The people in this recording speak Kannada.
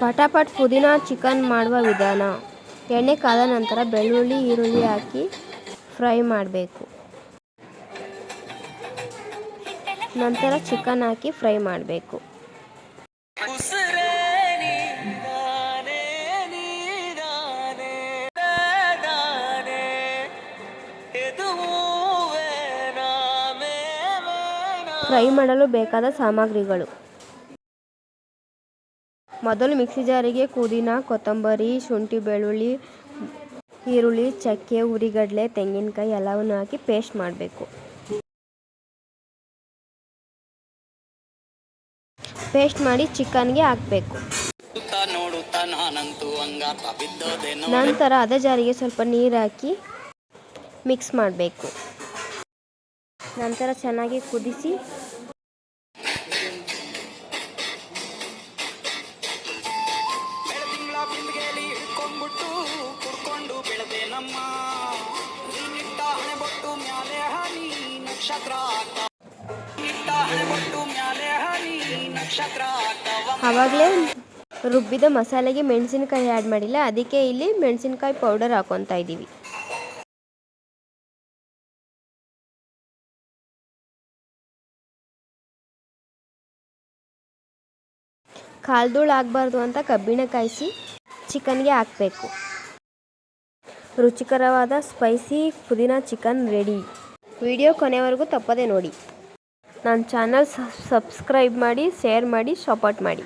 ಪಟಾಪಟ್ ಪುದೀನ ಚಿಕನ್ ಮಾಡುವ ವಿಧಾನ. ಎಣ್ಣೆ ಕಾದ ನಂತರ ಬೆಳ್ಳುಳ್ಳಿ, ಈರುಳ್ಳಿ ಹಾಕಿ ಫ್ರೈ ಮಾಡಬೇಕು. ನಂತರ ಚಿಕನ್ ಹಾಕಿ ಫ್ರೈ ಮಾಡಬೇಕು. ಫ್ರೈ ಮಾಡಲು ಬೇಕಾದ ಸಾಮಗ್ರಿಗಳು. ಮೊದಲು ಮಿಕ್ಸಿ ಜಾರಿಗೆ ಪುದೀನ ಕೊತ್ತಂಬರಿ ಶುಂಠಿ ಬೆಳ್ಳುಳ್ಳಿ ಈರುಳ್ಳಿ ಚಕ್ಕೆ ಹುರಿಗಡಲೆ ತೆಂಗಿನಕಾಯಿ ಎಲ್ಲವನ್ನು ಹಾಕಿ ಪೇಸ್ಟ್ ಮಾಡಬೇಕು. ಪೇಸ್ಟ್ ಮಾಡಿ ಚಿಕನ್ಗೆ ಹಾಕಬೇಕು. ನಂತರ ಅದೇ ಜಾರಿಗೆ ಸ್ವಲ್ಪ ನೀರು ಹಾಕಿ ಮಿಕ್ಸ್ ಮಾಡಬೇಕು. ನಂತರ ಚೆನ್ನಾಗಿ ಕುದಿಸಿ ನಮ್ಮ ನಿಟ್ಟ ಮ್ಯಾಲೆ ಹನಿ ನಕ್ಷತ್ರ ನಿಟ್ಟ ಮ್ಯಾಲೆ ಹನಿ ನಕ್ಷತ್ರ ಆವಾಗಲೇ ರುಬ್ಬಿದ ಮಸಾಲೆಗೆ ಮೆಣಸಿನಕಾಯಿ ಆ್ಯಡ್ ಮಾಡಿಲ್ಲ, ಅದಕ್ಕೆ ಇಲ್ಲಿ ಮೆಣಸಿನಕಾಯಿ ಪೌಡರ್ ಹಾಕೊತಾ ಇದ್ದೀವಿ ಕಾಲ್ದೂಳು ಆಗಬಾರ್ದು ಅಂತ ಕಬ್ಬಿಣ ಕಾಯಿಸಿ ಚಿಕನ್ಗೆ ಹಾಕಬೇಕು. ರುಚಿಕರವಾದ, ಸ್ಪೈಸಿ ಪುದೀನ ಚಿಕನ್ ರೆಡಿ. ವಿಡಿಯೋ ಕೊನೆವರೆಗೂ ತಪ್ಪದೆ ನೋಡಿ. ನನ್ನ ಚಾನಲ್ ಸಬ್ಸ್ಕ್ರೈಬ್ ಮಾಡಿ, ಶೇರ್ ಮಾಡಿ, ಸಪೋರ್ಟ್ ಮಾಡಿ.